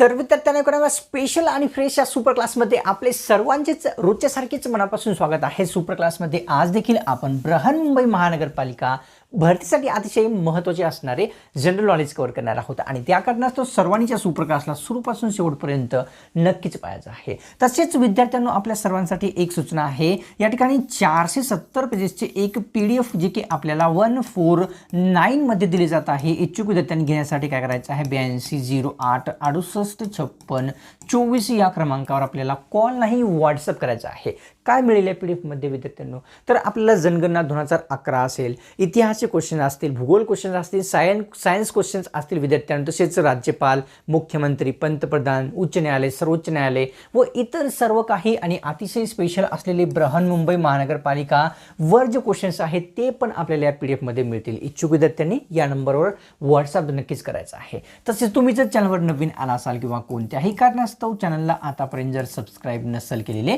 तर विद्यार्थ्यांना कोणा स्पेशल आणि फ्रेश या सुपर क्लासमध्ये आपले सर्वांचेच रोजच्यासारखेच मनापासून स्वागत आहे. सुपर क्लासमध्ये आज देखील आपण बृहन्मुंबई महानगरपालिका भरतीसाठी अतिशय महत्त्वाचे असणारे जनरल नॉलेज कव्हर करणार आहोत आणि त्या कारणास्तव सर्वांच्या सुप्रकाशला सुरूपासून शेवटपर्यंत नक्कीच पाहायचं आहे. तसेच विद्यार्थ्यांना आपल्या सर्वांसाठी एक सूचना आहे. या ठिकाणी चारशे सत्तर पेजेसचे एक पी डी एफ जे की आपल्याला वन फोर नाईनमध्ये दिले जात आहे. इच्छुक विद्यार्थ्यांनी घेण्यासाठी काय करायचं आहे? ब्याऐंशी झिरो आठ अडुसष्ट छप्पन चोवीस या क्रमांकावर आपल्याला कॉल नाही व्हॉट्सअप करायचा आहे. काय मिळेल या पी डी एफमध्ये विद्यार्थ्यांनो? तर आपल्याला जनगणना दोन हजार अकरा असेल इतिहासचे क्वेश्चन असतील भूगोल क्वेश्चन असतील सायन्स सायन्स क्वेश्चन्स असतील विद्यार्थ्यांना तसेच राज्यपाल मुख्यमंत्री पंतप्रधान उच्च न्यायालय सर्वोच्च न्यायालय व इतर सर्व काही आणि अतिशय स्पेशल असलेले बृहन्मुंबई महानगरपालिका वर जे क्वेश्चन्स आहेत ते पण आपल्याला या पी डी एफमध्ये मिळतील. इच्छुक विद्यार्थ्यांनी या नंबरवर व्हॉट्सअप नक्कीच करायचं आहे. तसेच तुम्ही जर चॅनलवर नवीन आला असाल किंवा कोणत्याही कारणास्तव चॅनलला आतापर्यंत जर सबस्क्राईब नसेल केलेले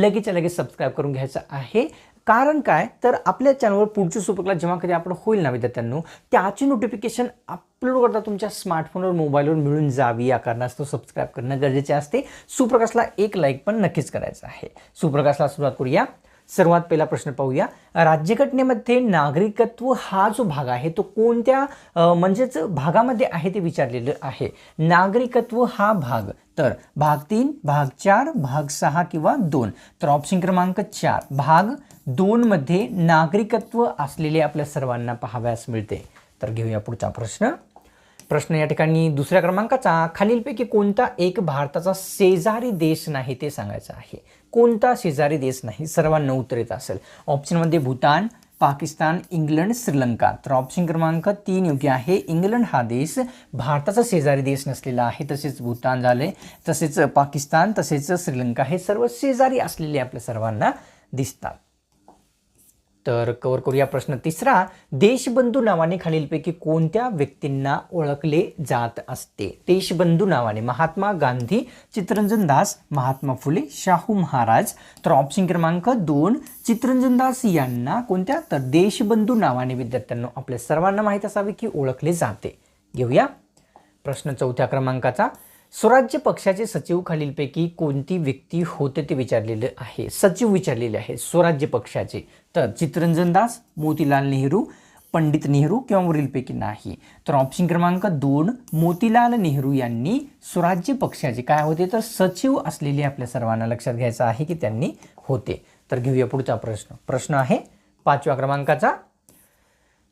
लगेच लगेच सबस्क्राईब करून घ्यायचं आहे. कारण काय? तर आपल्या चॅनलवर पुढच्या सुपकला जेव्हा कधी आपण होईल ना विद्यार्थ्यांनो त्याची नोटिफिकेशन अपलोड करता तुमच्या स्मार्टफोनवर मोबाईलवर मिळून जावी या कारणास्तव सबस्क्राईब करणं गरजेचे असते. सुप्रकाशला एक लाईक पण नक्कीच करायचं आहे. सुप्रकाशला सुरुवात करूया. सर्वात पहिला प्रश्न पाहूया. राज्यघटनेमध्ये नागरिकत्व हा जो भाग आहे तो कोणत्या म्हणजेच भागामध्ये आहे ते विचारलेलं आहे. नागरिकत्व हा भाग तर भाग तीन भाग चार भाग सहा किंवा दोन. तर ऑप्शन क्रमांक चार भाग दोनमध्ये नागरिकत्व असलेले आपल्या सर्वांना पाहाव्यास मिळते. तर घेऊया पुढचा प्रश्न. प्रश्न या ठिकाणी दुसऱ्या क्रमांकाचा. खालीलपैकी कोणता एक भारताचा शेजारी देश नाही ते सांगायचं आहे. कोणता शेजारी देश नाही सर्वांना उत्तर येत असेल ऑप्शनमध्ये भूतान पाकिस्तान इंग्लंड श्रीलंका. तर ऑप्शन क्रमांक तीन योग्य आहे. इंग्लंड हा देश भारताचा शेजारी देश नसलेला आहे. तसेच भूतान झाले तसेच पाकिस्तान तसेच श्रीलंका हे सर्व शेजारी असलेले आपल्या सर्वांना दिसतात. तर कवर करूया प्रश्न तिसरा. देशबंधू नावाने खालीलपैकी कोणत्या व्यक्तींना ओळखले जात असते? देशबंधू नावाने महात्मा गांधी चित्रंजन दास महात्मा फुले शाहू महाराज. तर ऑप्शन क्रमांक दोन चित्रंजन दास यांना कोणत्या? तर देशबंधू नावाने विद्यार्थ्यांना आपल्या सर्वांना माहीत असावे की ओळखले जाते. घेऊया. प्रश्न चौथ्या क्रमांकाचा. स्वराज्य पक्षाचे सचिव खालीलपैकी कोणती व्यक्ती होते ते विचारलेलं आहे. सचिव विचारलेले आहे स्वराज्य पक्षाचे. तर चित्रंजन दास मोतीलाल नेहरू पंडित नेहरू किंवा वरीलपैकी नाही. तर ऑप्शन क्रमांक दोन मोतीलाल नेहरू यांनी स्वराज्य पक्षाचे काय होते? तर सचिव असलेले आपल्या सर्वांना लक्षात घ्यायचं आहे की त्यांनी होते. तर घेऊया पुढचा प्रश्न. प्रश्न आहे पाचव्या क्रमांकाचा.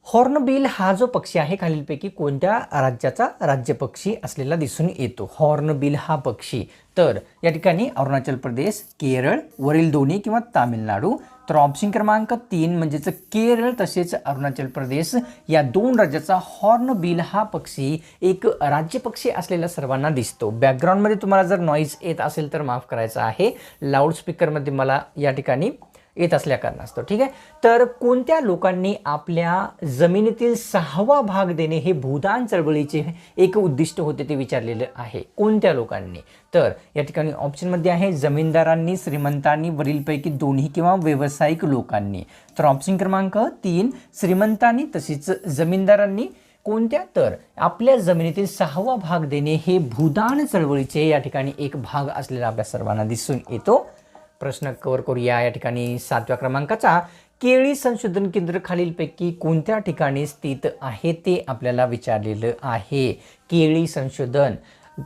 हॉर्नबिल हा जो पक्षी आहे खालीलपैकी कोणत्या राज्याचा राज्यपक्षी असलेला दिसून येतो? हॉर्नबिल हा पक्षी. तर या ठिकाणी अरुणाचल प्रदेश केरळ वरील दोन्ही किंवा तामिळनाडू. तर ऑप्शन क्रमांक तीन म्हणजेच केरळ तसेच अरुणाचल प्रदेश या दोन राज्याचा हॉर्नबिल हा पक्षी एक राज्यपक्षी असलेला सर्वांना दिसतो. बॅकग्राऊंडमध्ये तुम्हाला जर नॉईज येत असेल तर माफ करायचं आहे. लाऊडस्पीकरमध्ये मला या ठिकाणी येत असल्या कारणास्तव ठीक आहे? तर कोणत्या लोकांनी आपल्या जमिनीतील सहावा भाग देणे हे भूदान चळवळीचे एक उद्दिष्ट होते ते विचारलेलं आहे. कोणत्या लोकांनी? तर या ठिकाणी ऑप्शनमध्ये आहे जमीनदारांनी श्रीमंतांनी वरीलपैकी दोन्ही किंवा व्यावसायिक लोकांनी. तर ऑप्शन क्रमांक तीन श्रीमंतांनी तसेच जमीनदारांनी कोणत्या? तर आपल्या जमिनीतील सहावा भाग देणे हे भूदान चळवळीचे या ठिकाणी एक भाग असलेला आपल्या सर्वांना दिसून येतो. प्रश्न कव्हर करूया. या ठिकाणी सातव्या क्रमांकाचा. केळी संशोधन केंद्र खालीलपैकी कोणत्या ठिकाणी स्थित आहे ते आपल्याला विचारलेलं आहे. केळी संशोधन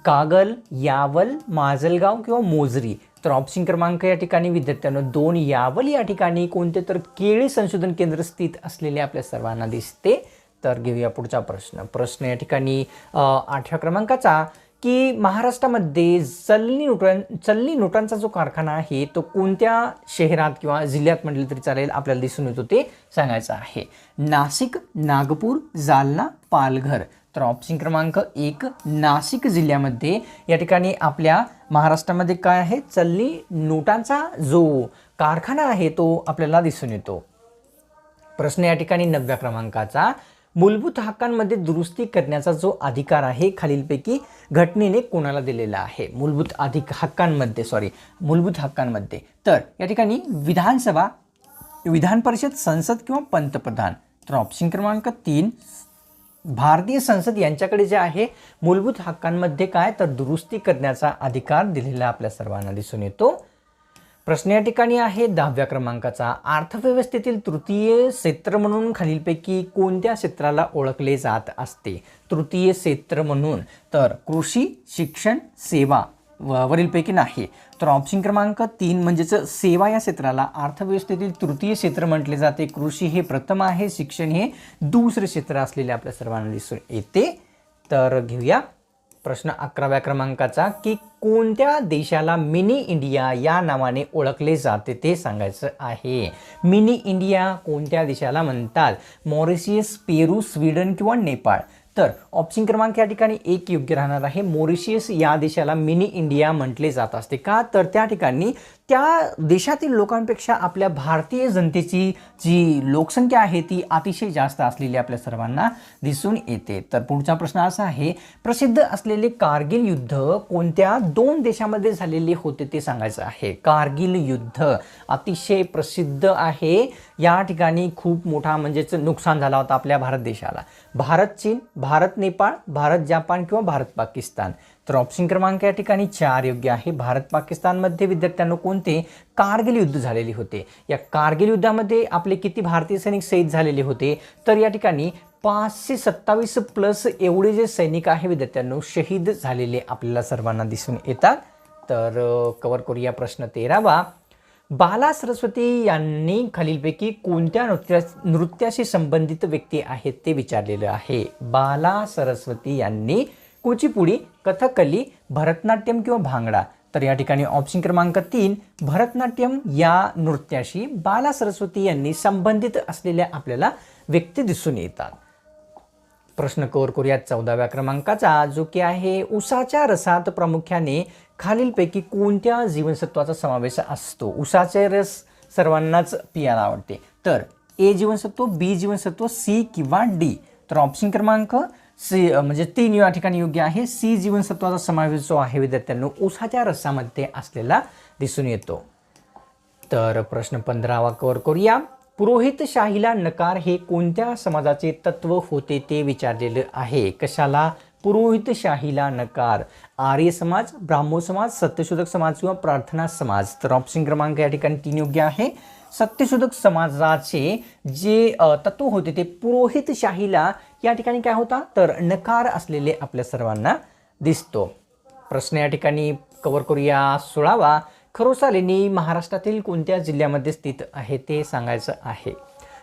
कागल यावल माजलगाव किंवा मोजरी. तर ऑप्शन क्रमांक या ठिकाणी विद्यार्थ्यांना दोन यावल या ठिकाणी कोणते? तर केळी संशोधन केंद्र स्थित असलेले आपल्या सर्वांना दिसते. तर घेऊया पुढचा प्रश्न. प्रश्न या ठिकाणी आठव्या क्रमांकाचा. की महाराष्ट्रामध्ये चलनी नोटां चलनी नोटांचा जो कारखाना आहे तो कोणत्या शहरात किंवा जिल्ह्यात म्हटलं तरी चालेल आपल्याला दिसून येतो ते सांगायचं आहे. नाशिक नागपूर जालना पालघर. तर ऑप्शन क्रमांक एक नाशिक जिल्ह्यामध्ये या ठिकाणी आपल्या महाराष्ट्रामध्ये काय आहे? चलनी नोटांचा जो कारखाना आहे तो आपल्याला दिसून येतो. प्रश्न या ठिकाणी नवव्या क्रमांकाचा. मूलभूत हक्कांमध्ये दुरुस्ती करण्याचा जो अधिकार आहे खालीलपैकी घटनेने कोणाला दिलेला आहे? मूलभूत अधिक हक्कांमध्ये सॉरी मूलभूत हक्कांमध्ये. तर या ठिकाणी विधानसभा विधान परिषद संसद किंवा पंतप्रधान. तर ऑप्शन क्रमांक तीन भारतीय संसद यांच्याकडे जे आहे मूलभूत हक्कांमध्ये काय? तर दुरुस्ती करण्याचा अधिकार दिलेला आपल्या सर्वांना दिसून येतो. प्रश्न या ठिकाणी आहे दहाव्या क्रमांकाचा. अर्थव्यवस्थेतील तृतीय क्षेत्र म्हणून खालीलपैकी कोणत्या क्षेत्राला ओळखले जात असते? तृतीय क्षेत्र म्हणून. तर कृषी शिक्षण सेवा व- वरीलपैकी नाही. तर ऑप्शन क्रमांक तीन म्हणजेच सेवा या क्षेत्राला अर्थव्यवस्थेतील तृतीय क्षेत्र म्हटले जाते. कृषी हे प्रथम आहे शिक्षण हे दुसरे क्षेत्र असलेले आपल्या सर्वांना दिसून येते. तर घेऊया. प्रश्न अकराव्या क्रमांकाचा की कोणत्या देशाला मिनी इंडिया या नावाने ओळखले जाते ते सांगायचं आहे. मिनी इंडिया कोणत्या देशाला म्हणतात? मॉरिशियस पेरू स्वीडन किंवा नेपाळ? तर ऑप्शन क्रमांक या ठिकाणी एक योग्य राहणार आहे. मॉरिशियस या देशाला मिनी इंडिया म्हटले जात असते का? तर त्या ठिकाणी त्या देशातील लोकांपेक्षा आपल्या भारतीय जनतेची जी लोकसंख्या आहे ती अतिशय जास्त असलेली आपल्या सर्वांना दिसून येते. तर पुढचा प्रश्न असा आहे प्रसिद्ध असलेले कारगिल युद्ध कोणत्या दोन देशामध्ये झालेले होते ते सांगायचं आहे. कारगिल युद्ध अतिशय प्रसिद्ध आहे. या ठिकाणी खूप मोठा म्हणजेच नुकसान झाला होता आपल्या भारत देशाला. भारत चीन भारत नेपाळ भारत जपान किंवा भारत पाकिस्तान. तर ऑप्शन क्रमांक या ठिकाणी चार योग्य आहे. भारत पाकिस्तानमध्ये विद्यार्थ्यांना कोणते? कारगिल युद्ध झालेले होते. या कारगिल युद्धामध्ये आपले किती भारतीय सैनिक शहीद झालेले होते? तर या ठिकाणी पाचशे सत्तावीस प्लस एवढे जे सैनिक आहे विद्यार्थ्यांनो शहीद झालेले आपल्याला सर्वांना दिसून येतात. तर कवर करूया प्रश्न तेरावा. बाला सरस्वती यांनी खालीलपैकी कोणत्या नृत्या नृत्याशी संबंधित व्यक्ती आहेत ते विचारलेलं आहे. बाला सरस्वती यांनी कुचिपुडी कथकली भरतनाट्यम किंवा भांगडा. तर या ठिकाणी ऑप्शन क्रमांक तीन भरतनाट्यम या नृत्याशी बाला सरस्वती यांनी संबंधित असलेल्या आपल्याला व्यक्ती दिसून येतात. प्रश्न कवर करूया चौदाव्या क्रमांकाचा जो की आहे उसाच्या रसात प्रामुख्याने खालीलपैकी कोणत्या जीवनसत्वाचा समावेश असतो? उसाचे रस सर्वांनाच पियाला आवडते. तर ए जीवनसत्व बी जीवनसत्व सी किंवा डी. तर ऑप्शन क्रमांक सी म्हणजे तीन या ठिकाणी योग्य आहे. सी जीवनसत्वाचा समावेश जो आहे विद्यार्थ्यांनो उसाच्या रसामध्ये असलेला दिसून येतो. तर प्रश्न पंधरावा कवर करूया. पुरोहितशाहीला नकार हे कोणत्या समाजाचे तत्व होते ते विचारलेलं आहे? कशाला पुरोहितशाहीला नकार? आर्य समाज ब्राह्मो समाज सत्यशोधक समाज किंवा प्रार्थना समाज? तर ऑप्शन क्रमांक या ठिकाणी तीन योग्य आहे. सत्यशोधक समाजाचे जे तत्व होते ते पुरोहितशाहीला या ठिकाणी काय होता? तर नकार असलेले आपल्या सर्वांना दिसतो. प्रश्न या ठिकाणी कवर करूया. सोळावा खरोसा लेणी महाराष्ट्रातील कोणत्या जिल्ह्यामध्ये स्थित आहे ते सांगायचं आहे.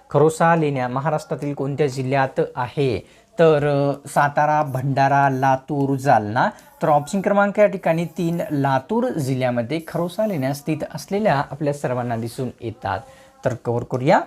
खरोसा लेण्या महाराष्ट्रातील कोणत्या जिल्ह्यात आहे? तर सातारा भंडारा लातूर जालना. तर ऑप्शन क्रमांक या ठिकाणी तीन लातूर जिल्ह्यामध्ये खरोसा लेण्या स्थित असलेल्या आपल्या सर्वांना दिसून येतात. तर कवर करूया.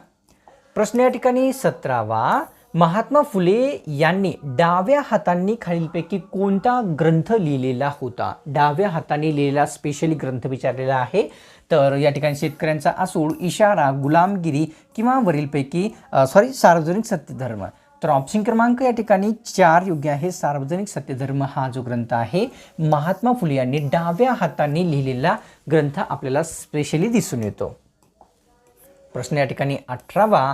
प्रश्न या ठिकाणी सतरावा महात्मा फुले यांनी डाव्या हातांनी खालीलपैकी कोणता ग्रंथ लिहिलेला होता? डाव्या हाताने लिहिलेला स्पेशली ग्रंथ विचारलेला आहे. तर या ठिकाणी शेतकऱ्यांचा आसूड इशारा गुलामगिरी किंवा वरीलपैकी सॉरी सार्वजनिक सत्यधर्म. तर ऑप्शन क्रमांक या ठिकाणी चार योग्य आहे. सार्वजनिक सत्यधर्म हा जो ग्रंथ आहे महात्मा फुले यांनी डाव्या हाताने लिहिलेला ग्रंथ आपल्याला स्पेशली दिसून येतो. प्रश्न या ठिकाणी अठरावा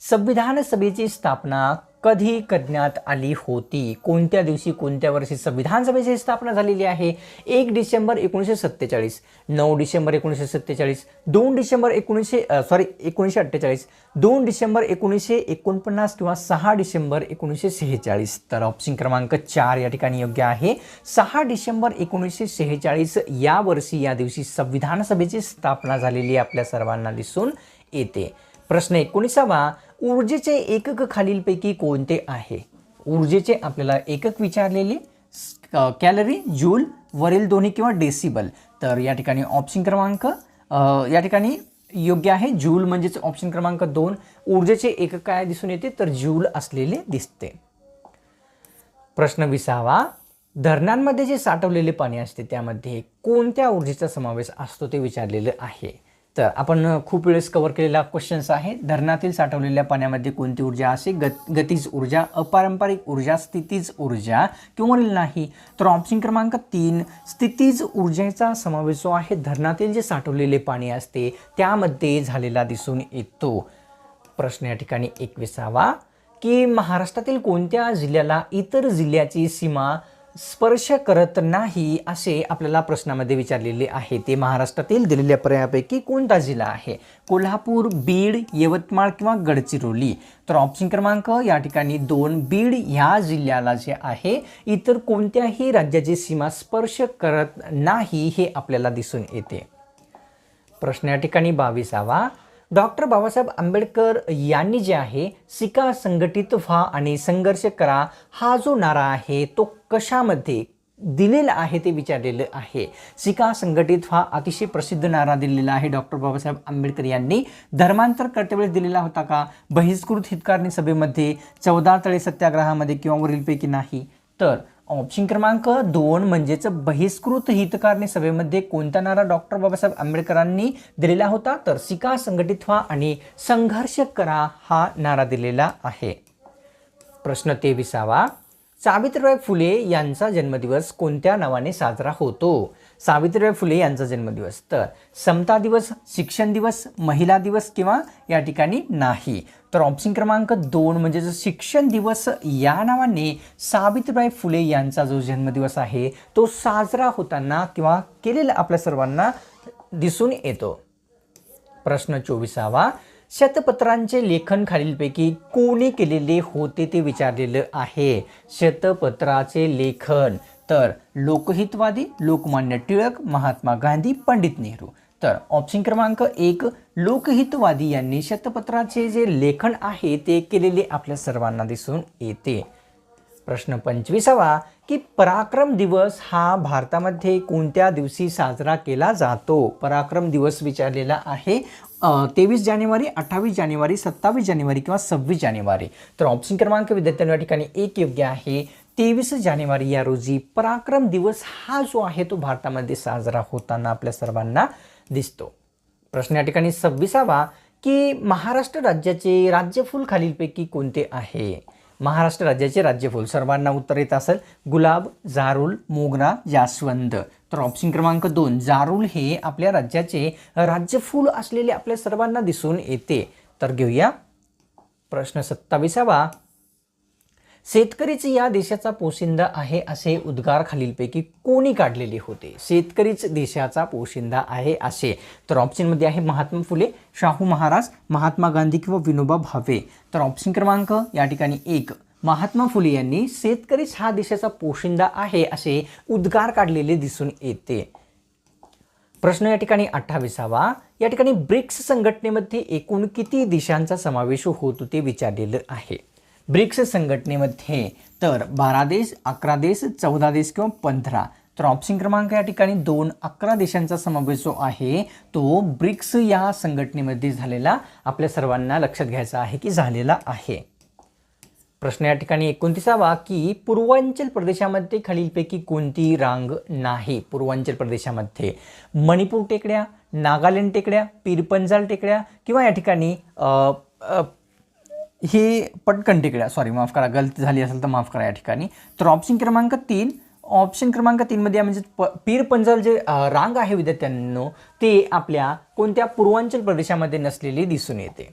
संविधान सभेची स्थापना कधी करण्यात आली होती? कोणत्या दिवशी कोणत्या वर्षी संविधान सभेची स्थापना झालेली आहे? एक डिसेंबर एकोणीसशे सत्तेचाळीस नऊ डिसेंबर एकोणीसशे सत्तेचाळीस दोन डिसेंबर एकोणीसशे सॉरी एकोणीसशे अठ्ठेचाळीस दोन डिसेंबर एकोणीसशे एकोणपन्नास किंवा सहा डिसेंबर एकोणीसशे शेहेचाळीस तर ऑप्शन क्रमांक चार या ठिकाणी योग्य आहे. सहा डिसेंबर एकोणीसशे शेहेचाळीस या वर्षी या दिवशी संविधान सभेची स्थापना झालेली आपल्या सर्वांना दिसून येते. प्रश्न एकोणीसावा ऊर्जेचे एकक खालीलपैकी कोणते आहे? ऊर्जेचे आपल्याला एकक विचारलेले कॅलरी जूल वरील दोन्ही किंवा डेसिबल. तर या ठिकाणी ऑप्शन क्रमांक या ठिकाणी योग्य आहे. जूल म्हणजेच ऑप्शन क्रमांक दोन. ऊर्जेचे एकक काय दिसून येते? तर जूल असलेले दिसते. प्रश्न विसावा. धरणांमध्ये जे साठवलेले पाणी असते त्यामध्ये कोणत्या ऊर्जेचा समावेश असतो ते विचारलेलं आहे. तर आपण खूप वेळेस कवर केलेला क्वेश्चन्स आहे धरणातील साठवलेल्या पाण्यामध्ये कोणती ऊर्जा असे गत गतीज ऊर्जा अपारंपरिक ऊर्जा स्थितीज ऊर्जा किंवा नाही? तर ऑप्शन क्रमांक तीन स्थितीज ऊर्जेचा समावेश जो आहे धरणातील जे साठवलेले पाणी असते त्यामध्ये झालेला दिसून येतो. प्रश्न या ठिकाणी एकविसावा. की महाराष्ट्रातील कोणत्या जिल्ह्याला इतर जिल्ह्याची सीमा स्पर्श करत नाही असे आपल्याला प्रश्नामध्ये विचारलेले आहे. ते महाराष्ट्रातील दिलेल्या पर्यायापैकी कोणता जिल्हा आहे? कोल्हापूर बीड यवतमाळ किंवा गडचिरोली? तर ऑप्शन क्रमांक या ठिकाणी दोन बीड ह्या जिल्ह्याला जे आहे इतर कोणत्याही राज्याची सीमा स्पर्श करत नाही हे आपल्याला दिसून येते. प्रश्न या ठिकाणी बावीसावा. डॉक्टर बाबासाहेब आंबेडकर यांनी जे आहे सिका संघटित व्हा आणि संघर्ष करा हा जो नारा आहे तो कशामध्ये दिलेला आहे ते विचारलेलं आहे. सिका संघटित व्हा अतिशय प्रसिद्ध नारा दिलेला आहे डॉक्टर बाबासाहेब आंबेडकर यांनी. धर्मांतर करतेवेळेस दिलेला होता का? बहिष्कृत हितकारणी सभेमध्ये चौदा तळे सत्याग्रहामध्ये किंवा वरीलपैकी नाही. तर ऑप्शन क्रमांक दोन म्हणजेच बहिष्कृत हितकारणी सभेमध्ये कोणता नारा डॉक्टर बाबासाहेब आंबेडकरांनी दिलेला होता? तर सिका संघटित व्हा आणि संघर्ष करा हा नारा दिलेला आहे. प्रश्न तेविसावा. सावित्रीबाई फुले यांचा जन्मदिवस कोणत्या नावाने साजरा होतो? सावित्रीबाई फुले यांचा जन्मदिवस. तर समता दिवस शिक्षण दिवस महिला दिवस किंवा या ठिकाणी नाही. तर ऑप्शन क्रमांक दोन म्हणजे शिक्षण दिवस या नावाने सावित्रीबाई फुले यांचा जो जन्मदिवस आहे तो साजरा होताना किंवा केलेला आपल्या सर्वांना दिसून येतो. प्रश्न चोवीसावा. शतपत्रांचे लेखन खालीलपैकी कोणी केलेले होते ते विचारलेलं आहे. शतपत्राचे लेखन. तर लोकहितवादी लोकमान्य टिळक महात्मा गांधी पंडित नेहरू. तर ऑप्शन क्रमांक एक लोकहितवादी यांनी शतपत्राचे जे लेखन आहे ते केलेले आपल्या सर्वांना दिसून येते. प्रश्न पंचवीसावा की पराक्रम दिवस हा भारतामध्ये कोणत्या दिवशी साजरा केला जातो? पराक्रम दिवस विचारलेला आहे तेवीस जानेवारी अठ्ठावीस जानेवारी सत्तावीस जानेवारी किंवा सव्वीस जानेवारी. तर ऑप्शन क्रमांक विद्यार्थ्यांना या ठिकाणी एक योग्य आहे. तेवीस जानेवारी या रोजी पराक्रम दिवस हा जो आहे तो भारतामध्ये साजरा होताना आपल्या सर्वांना दिसतो. प्रश्न या ठिकाणी सव्वीसावा की महाराष्ट्र राज्याचे राज्यफूल खालीलपैकी कोणते आहे? महाराष्ट्र राज्याचे राज्यफूल सर्वांना उत्तर येत असेल गुलाब जारूल मोगरा जास्वंद. तर ऑप्शन क्रमांक दोन जारूल हे आपल्या राज्याचे राज्यफूल असलेले आपल्या सर्वांना दिसून येते. तर घेऊया. प्रश्न सत्तावीसावा शेतकरीच या देशाचा पोशिंदा आहे असे उद्गार खालीलपैकी कोणी काढलेले होते? शेतकरीच देशाचा पोशिंदा आहे असे. तर ऑप्शनमध्ये आहे महात्मा फुले शाहू महाराज महात्मा गांधी किंवा विनोबा भावे. तर ऑप्शन क्रमांक या ठिकाणी एक. महात्मा फुले यांनी शेतकरीच हा देशाचा पोशिंदा आहे असे उद्गार काढलेले दिसून येते. प्रश्न या ठिकाणी अठ्ठावीसावा. या ठिकाणी ब्रिक्स संघटनेमध्ये एकूण किती देशांचा समावेश होतो ते विचारलेलं आहे. ब्रिक्स संघटनेमध्ये तर बारा देश अकरा देश चौदा देश किंवा पंधरा. तर ऑप्शन क्रमांक या ठिकाणी दोन अकरा देशांचा समावेश जो आहे तो ब्रिक्स या संघटनेमध्ये झालेला आपल्या सर्वांना लक्षात घ्यायचा आहे की झालेला आहे. प्रश्न या ठिकाणी एकोणतीसावा की पूर्वांचल प्रदेशामध्ये खालीलपैकी कोणती रांग नाही? पूर्वांचल प्रदेशामध्ये मणिपूर टेकड्या नागालँड टेकड्या पीरपंजाल टेकड्या किंवा या ठिकाणी हे पटकन टिकड्या. सॉरी माफ करा. गलती झाली असेल तर माफ करा या ठिकाणी. तर ऑप्शन क्रमांक तीन. ऑप्शन क्रमांक तीनमध्ये म्हणजे प पीर पंजाल जे रांग आहे विद्यार्थ्यांनो ते आपल्या कोणत्या पूर्वांचल प्रदेशामध्ये नसलेली दिसून येते.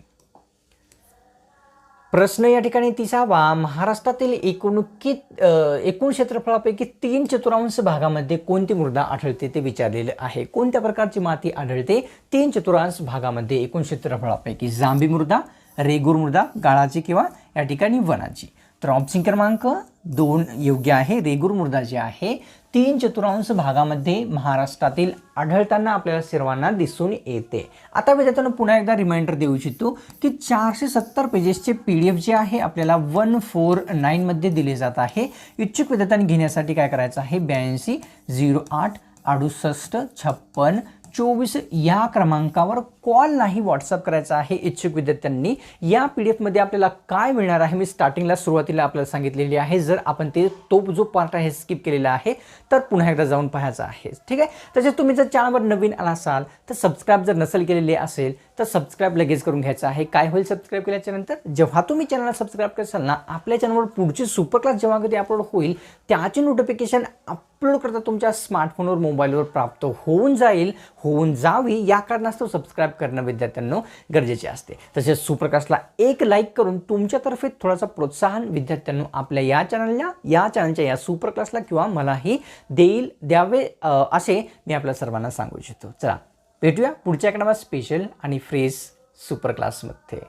प्रश्न या ठिकाणी तिसावा. महाराष्ट्रातील एकूण एकूण क्षेत्रफळापैकी तीन चतुरांश भागामध्ये कोणती मृदा आढळते ते विचारलेले आहे. कोणत्या प्रकारची माती आढळते? तीन चतुरांश भागामध्ये एकूण क्षेत्रफळापैकी. जांभी मृदा रेगूर मृदा गाळाची किंवा या ठिकाणी वनाची. तर ऑप्शन क्रमांक दोन योग्य आहे. रेगूर मृदा जी आहे तीन चतुर्थांश भागामध्ये महाराष्ट्रातील आढळताना आपल्याला सर्वांना दिसून येते. आता विद्यार्थ्यांना पुन्हा एकदा रिमाइंडर देऊ इच्छितो की चारशे सत्तर पेजेसचे पी डी एफ जे आहे आपल्याला वन फोर नाईनमध्ये दिले जात आहे. इच्छुक विद्यार्थ्यांनी घेण्यासाठी काय करायचं आहे? ब्याऐंशी झिरो आठ अडुसष्ट छप्पन चोवीस या क्रमांकावर कॉल नाही व्हॉट्सअप करायचा आहे इच्छुक विद्यार्थ्यांनी. या पी डी एफमध्ये आपल्याला काय मिळणार आहे मी स्टार्टिंगला सुरुवातीला आपल्याला सांगितलेली आहे. जर आपण ते तो जो पार्ट आहे स्किप केलेला आहे तर पुन्हा एकदा जाऊन पाहायचा आहे. ठीक आहे? तसेच तुम्ही जर चॅनलवर नवीन आला असाल तर सबस्क्राईब जर नसेल केलेले असेल तर सबस्क्राईब लगेच करून घ्यायचं आहे. काय होईल सबस्क्राईब केल्याच्यानंतर? जेव्हा तुम्ही चॅनलला सबस्क्राईब कराल ना आपल्या चॅनलवर पुढची सुपर क्लास जेव्हा कधी अपलोड होईल त्याची नोटिफिकेशन अपलोड करता तुमच्या स्मार्टफोनवर मोबाईलवर प्राप्त होऊन जाईल. होऊन जावी. या कारणास्तव सबस्क्राईब करणं विद्यार्थ्यांना गरजेचे असते. तसेच सुपर क्लासला एक लाईक करून तुमच्यातर्फे थोडासा प्रोत्साहन विद्यार्थ्यांना आपल्या या चॅनलला या चॅनलच्या या सुपर क्लासला किंवा मलाही देईल द्यावे असे मी आपल्या सर्वांना सांगू इच्छितो. चला भेटूया पुढच्या क्रमात स्पेशल आणि फ्रेश सुपर क्लासमध्ये